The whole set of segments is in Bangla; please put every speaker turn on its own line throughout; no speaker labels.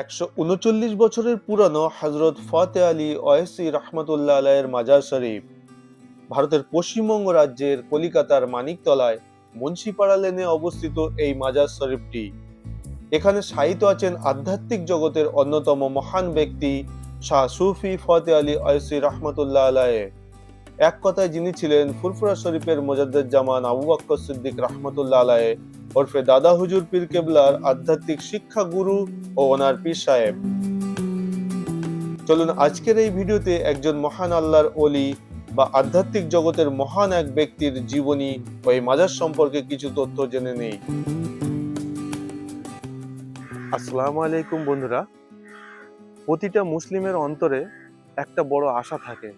একশো উনচল্লিশ বছরের পুরানো হজরত ফতে আলী ওয়েসি রহমতুল্লাহ আলাইয়ের মাজার শরীফ, ভারতের পশ্চিমবঙ্গ রাজ্যের কলিকাতার মানিকতলায় মুন্সিপাড়া লেনে অবস্থিত এই মাজার শরীফটি। এখানে শায়িত আছেন আধ্যাত্মিক জগতের অন্যতম মহান ব্যক্তি শাহ সুফি ফতে আলী ওয়েসি রহমতুল্লাহ আলাইহ। এক কথায় যিনি ছিলেন ফুরফুরা শরীফের মোজাদ্দের জামান আবু বক্কর সিদ্দিক রহমতুল্লাহ আলাইহ। ওরফে দাদা হুজুর পীর কেবলার আধ্যাত্মিক শিক্ষা গুরু ও ওনার পীর সাহেব। চলুন আজকের এই ভিডিওতে একজন মহান আল্লাহর অলি বা আধ্যাত্মিক জগতের মহান এক ব্যক্তির জীবনী ও এই মাজার সম্পর্কে কিছু তথ্য জেনে নেই। আসসালামু আলাইকুম বন্ধুরা। প্রতিটা মুসলিমের অন্তরে একটা বড় আশা থাকে।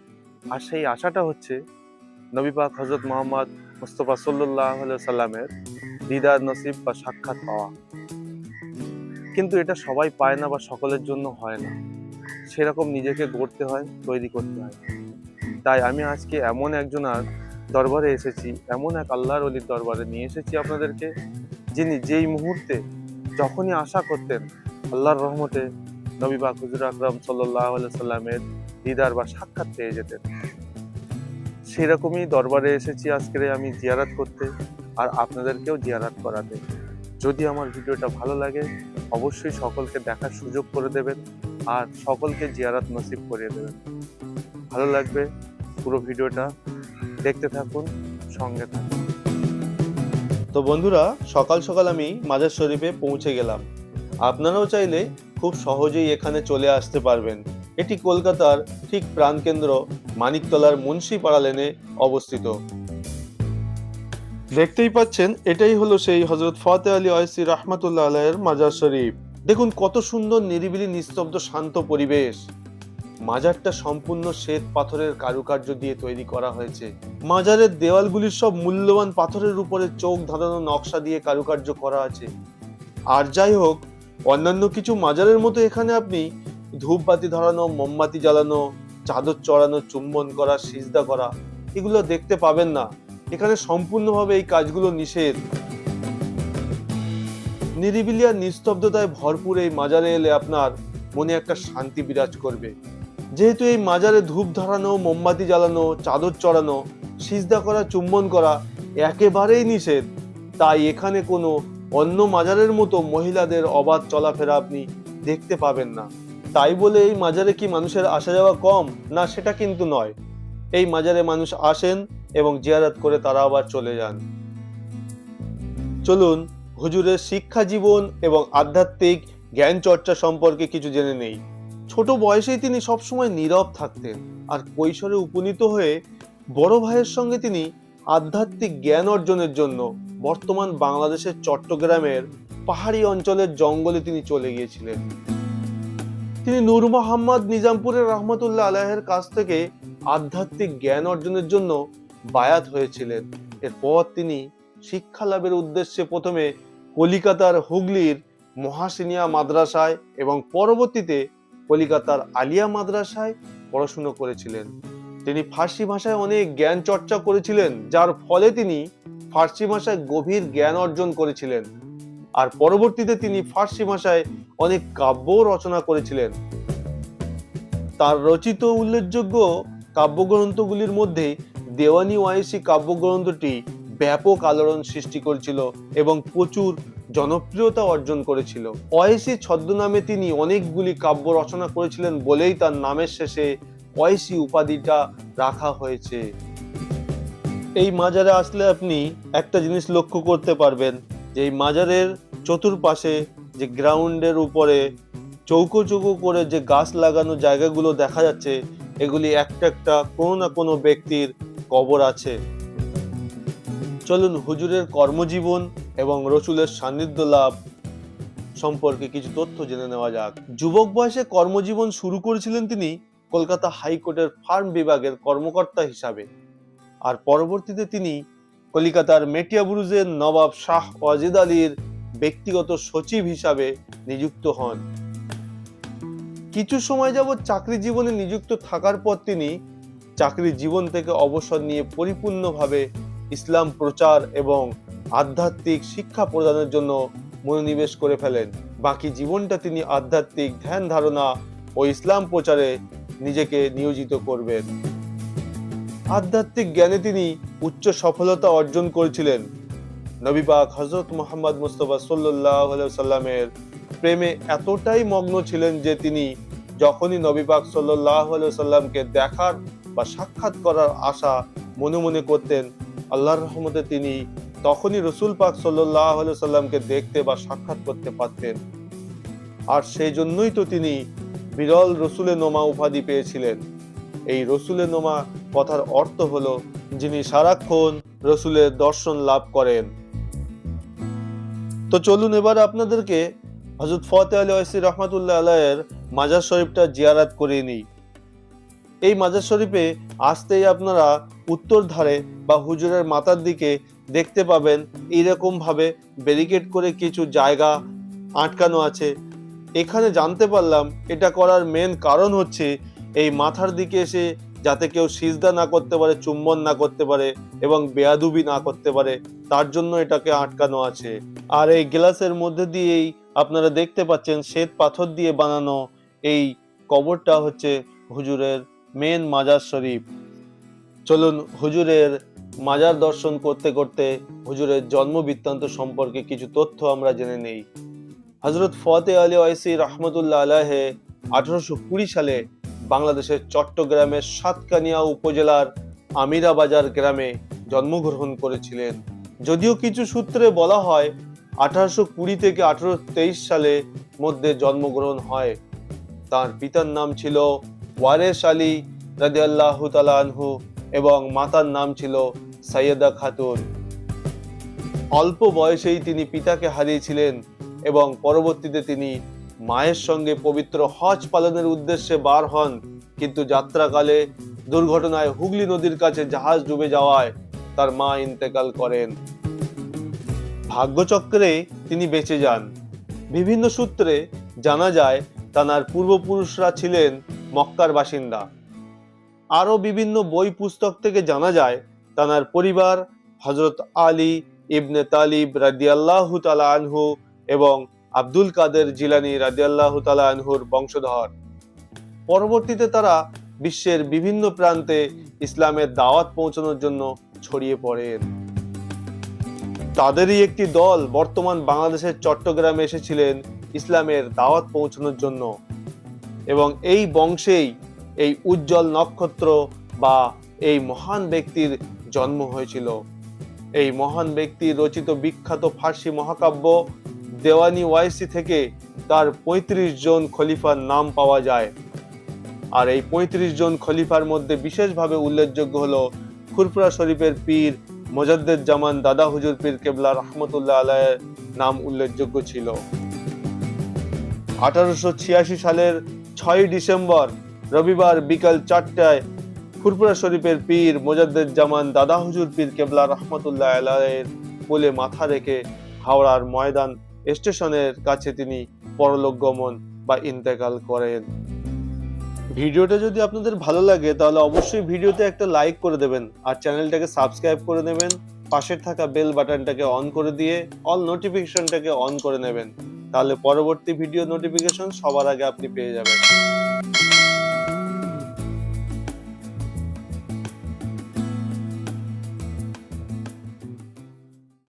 আর সেই আশাটা হচ্ছে নবী পাক হজরত মোহাম্মদ মুস্তফা সাল্লাহ সাল্লামের দিদার নসিব বা সাক্ষাৎ পাওয়া। কিন্তু এটা সবাই পায় না বা সকলের জন্য হয় না। সেরকম নিজেকে গড়তে হয়, তৈরি করতে হয়। তাই আমি আজকে এমন একজনার দরবারে এসেছি, এমন এক আল্লাহর অলির দরবারে নিয়ে এসেছি আপনাদেরকে, যিনি যেই মুহূর্তে যখনই আশা করতেন আল্লাহর রহমতে নবী পাক হুজুর আকরাম সাল্লাহ সাল্লামের দিদার বা সাক্ষাৎ পেয়ে যেতেন। সেরকমই দরবারে এসেছি আজকে আমি জিয়ারাত করতে। আর আপনাদেরকেও জিয়ারাত করাতে। যদি আমার ভিডিওটা ভালো লাগে, অবশ্যই সকলকে দেখার সুযোগ করে দেবেন আর সকলকে জিয়ারাত নসিব করিয়ে দেবেন। ভালো লাগবে পুরো ভিডিওটা। দেখতে থাকুন, সঙ্গে থাকুন। তো বন্ধুরা, সকাল সকাল আমি মাজার শরীফে পৌঁছে গেলাম। আপনারাও চাইলে খুব সহজেই এখানে চলে আসতে পারবেন। এটি কলকাতার ঠিক প্রাণকেন্দ্র মানিকতলার মুন্সিপাড়া লেনে অবস্থিত। দেখতেই পাচ্ছেন, এটাই হলো সেই হজরত ফতে আলী ওয়াইসি রহমাতুল্লাহ আলাইয়ের মাজার শরীফ। দেখুন কত সুন্দর নিরিবিলি, নিস্তব্ধ, শান্ত পরিবেশ। মাজারটা সম্পূর্ণ শ্বেত পাথরের কারুকার্য দিয়ে তৈরি করা হয়েছে। মাজারের দেওয়ালগুলির সব মূল্যবান পাথরের উপরে চোখ ধাঁধানো নকশা দিয়ে কারুকার্য করা আছে। আর যাই হোক, অন্যান্য কিছু মাজারের মতো এখানে আপনি ধূপবাতি ধরানো, মোমবাতি জ্বালানো, চাদর চড়ানো, চুম্বন করা, সিজদা করা, এগুলো দেখতে পাবেন না। এখানে সম্পূর্ণভাবে এই কাজগুলো নিষেধ। নিরিবিলি আর নিস্তব্ধতায় ভরপুর এই মাজারে এলে আপনার মনে একটা শান্তি বিরাজ করবে। যেহেতু এই মাজারে ধূপ ধরানো, মোমবাতি জ্বালানো, চাদর চড়ানো, সিজদা করা, চুম্বন করা একেবারেই নিষেধ, তাই এখানে কোনো অন্য মাজারের মতো মহিলাদের অবাধ চলাফেরা আপনি দেখতে পাবেন না। তাই বলে এই মাজারে কি মানুষের আসা যাওয়া কম? না, সেটা কিন্তু নয়। এই মাজারে মানুষ আসেন এবং জিয়ারত করে তারা আবার চলে যান। চলুন, হুজুরের শিক্ষা জীবন এবং আধ্যাত্মিক জ্ঞান চর্চা সম্পর্কে কিছু জেনে নেই। ছোট বয়সেই তিনি সবসময় নীরব থাকতেন আর কৈশোরে উপনীত হয়ে বড় ভাইয়ের সঙ্গে তিনি আধ্যাত্মিক জ্ঞান অর্জনের জন্য বর্তমান বাংলাদেশের চট্টগ্রামের পাহাড়ি অঞ্চলের জঙ্গলে তিনি চলে গিয়েছিলেন। তিনি নূর মোহাম্মদ নিজামপুরের রহমতুল্লাহ আলাহের কাছ থেকে আধ্যাত্মিক জ্ঞান অর্জনের জন্য বায়াত হয়েছিলেন। এরপর তিনি শিক্ষা লাভের উদ্দেশ্যে প্রথমে কলিকাতার হুগলির মহাসিনিয়া মাদ্রাসায় এবং পরবর্তীতে কলিকাতার আলিয়া মাদ্রাসায় পড়াশুনো করেছিলেন। তিনি ফার্সি ভাষায় অনেক জ্ঞান চর্চা করেছিলেন, যার ফলে তিনি ফার্সি ভাষায় গভীর জ্ঞান অর্জন করেছিলেন। আর পরবর্তীতে তিনি ফার্সি ভাষায় অনেক কাব্য রচনা করেছিলেন। তার রচিত উল্লেখযোগ্য কাব্যগ্রন্থগুলির মধ্যে দেওয়ানি ওয়াইসি কাব্যগ্রন্থটি ব্যাপক আলোড়ন সৃষ্টি করেছিল এবং প্রচুর জনপ্রিয়তা অর্জন করেছিল। ওয়াইসি ছদ্মনামে তিনি অনেকগুলি কাব্য রচনা করেছিলেন বলেই তার নামের শেষে ওয়াইসি উপাধিটা রাখা হয়েছে। এই মাজারে আসলে আপনি একটা জিনিস লক্ষ্য করতে পারবেন যে এই মাজারের চতুর্পাশে যে গ্রাউন্ডের উপরে চৌকো চৌকো করে যে গাছ লাগানো জায়গাগুলো দেখা যাচ্ছে এগুলি একটা একটা কোনো না কোনো ব্যক্তির কবর আছে। চলুন হুজুরের কর্মজীবন এবং রসুলের সান্নিধ্য লাভ সম্পর্কে কিছু তথ্য জেনে নেওয়া যাক। যুবক বয়সে কর্মজীবন শুরু করেছিলেন তিনি কলকাতা হাইকোর্টের ফার্ম বিভাগের কর্মকর্তা হিসাবে। আর পরবর্তীতে তিনি কলিকাতার মেটিয়াবুরুজের নবাব শাহ ওয়াজিদ আলীর ব্যক্তিগত সচিব হিসাবে নিযুক্ত হন। কিছু সময় যাবৎ চাকরি জীবনে নিযুক্ত থাকার পর তিনি চাকরি জীবন থেকে অবসর নিয়ে পরিপূর্ণভাবে ইসলাম প্রচার এবং আধ্যাত্মিক শিক্ষা প্রদানের জন্য মনোনিবেশ করে ফেলেন। বাকি জীবনটা তিনি আধ্যাত্মিক ধ্যান ধারণা ও ইসলাম প্রচারে নিজেকে নিয়োজিত করবেন। আধ্যাত্মিক জ্ঞানে তিনি উচ্চ সফলতা অর্জন করেছিলেন। নবী হজরত মোহাম্মদ মুস্তফা সাল্লাহ সাল্লামের প্রেমে এতটাই মগ্ন ছিলেন যে তিনি যখনই নবী পাক সাল্লাহ সাল্লামকে দেখার বা সাক্ষাৎ করার আশা মনে মনে করতেন, আল্লাহর রহমতে তিনি তখনই রসুল পাক সাল্লাহ সাল্লামকে দেখতে বা সাক্ষাৎ করতে পারতেন। আর সেই জন্যই তো তিনি বিরল রসুলে নোমা উপাধি পেয়েছিলেন। এই রসুলে নোমা কথার অর্থ হলো যিনি সারাক্ষণ রসুলের দর্শন লাভ করেন। তো চলুন এবার আপনাদেরকে হজরত ফতে আলী ওয়াসি রহমাতুল্লাহ আলাইয়ের মাজার শরীফটা জিয়ারাত করে নিই। এই মাজার শরীফে আসতেই আপনারা উত্তর ধারে বা হুজুরের মাথার দিকে দেখতে পাবেন এইরকম ভাবে ব্যারিকেড করে কিছু জায়গা আটকানো আছে। এখানে জানতে পারলাম এটা করার মেন কারণ হচ্ছে এই মাথার দিকে এসে যাতে কেউ সিজদা না করতে পারে, চুম্বন না করতে পারে এবং বেয়াদুবি না করতে পারে, তার জন্য এটাকে আটকানো আছে। আর এই গ্লাসের মধ্যে দিয়েই আপনারা দেখতে পাচ্ছেন শ্বেত পাথর দিয়ে বানানো এই কবরটা হচ্ছে হুজুরের মেন মাজার শরীফ। চলুন হুজুরের মাজার দর্শন করতে করতে হুজুরের জন্ম বৃত্তান্ত সম্পর্কে কিছু তথ্য আমরা জেনে নেই। হজরত ফতে আলী ওয়াইসি রহমতুল্লাহ আলাহে আঠারোশো কুড়ি সালে বাংলাদেশের চট্টগ্রামের সাতকানিয়া উপজেলার আমিরাবাজার গ্রামে জন্মগ্রহণ করেছিলেন। যদিও কিছু সূত্রে বলা হয়, আঠারোশো কুড়ি থেকে আঠারোশো তেইশ সালে মধ্যে জন্মগ্রহণ হয়। তার পিতার নাম ছিল ওয়ারেস আলী রাজি আল্লাহ আনহু এবং মাতার নাম ছিল সাইয়েদা খাতুন। অল্প বয়সেই তিনি পিতাকে হারিয়েছিলেন এবং পরবর্তীতে তিনি মায়ের সঙ্গে পবিত্র হজ পালনের উদ্দেশ্যে বার হন, কিন্তু যাত্রাকালে দুর্ঘটনায় হুগলি নদীর কাছে জাহাজ ডুবে যাওয়ায় তার মা ইন্তেকাল করেন। ভাগ্যচক্রে তিনি বেঁচে যান। বিভিন্ন সূত্রে জানা যায়, তানার পূর্বপুরুষরা ছিলেন মক্কার বাসিন্দা। আরও বিভিন্ন বই পুস্তক থেকে জানা যায়, তানার পরিবার হজরত আলী ইবনে তালিব রাদিয়াল্লাহু তালা আনহু এবং আব্দুল কাদের জিলানি রাদিয়াল্লাহু তালা আনহুর বংশধর। পরবর্তীতে তারা বিশ্বের বিভিন্ন প্রান্তে ইসলামের দাওয়াত পৌঁছানোর জন্য ছড়িয়ে পড়েন। তাদেরই একটি দল বর্তমান বাংলাদেশের চট্টগ্রামে এসেছিলেন ইসলামের দাওয়াত পৌঁছানোর জন্য। এবং এই বংশেই এই উজ্জ্বল নক্ষত্র বা এই মহান ব্যক্তির জন্ম হয়েছিল। এই মহান ব্যক্তি রচিত বিখ্যাত ফার্সি মহাকাব্য দেওয়ানি ওয়াইসি থেকে তার ৩৫ জন খলিফার নাম পাওয়া যায়। আর এই ৩৫ জন খলিফার মধ্যে বিশেষভাবে উল্লেখযোগ্য হলো ফুরফুরা শরীফের পীর মোজাদ্দেদ জামান দাদা হুজুর পীর কেবলা রহমতুল্লাহ আলায়ের নাম উল্লেখযোগ্য ছিল। আঠারোশো ছিয়াশি সালের ছয় ডিসেম্বর রবিবার বিকাল চারটায় ফুরফুরা শরীফের পীর মোজাদ্দেদ জামান দাদা হুজুর পীর কেবলা রহমতুল্লাহ আলায়ের কোলে মাথা রেখে হাওড়ার ময়দান স্টেশনের কাছে তিনি পরলোক গমন বা ইন্তেকাল করেন। ভিডিওটা যদি আপনাদের ভালো লাগে, তাহলে অবশ্যই ভিডিওতে একটা লাইক করে দেবেন আর চ্যানেলটাকে সাবস্ক্রাইব করে নেবেন। পাশে থাকা বেল বাটনটাকে অন করে দিয়ে অল নোটিফিকেশনটাকে অন করে নেবেন। তাহলে পরবর্তী ভিডিও নোটিফিকেশন সবার আগে আপনি পেয়ে যাবেন।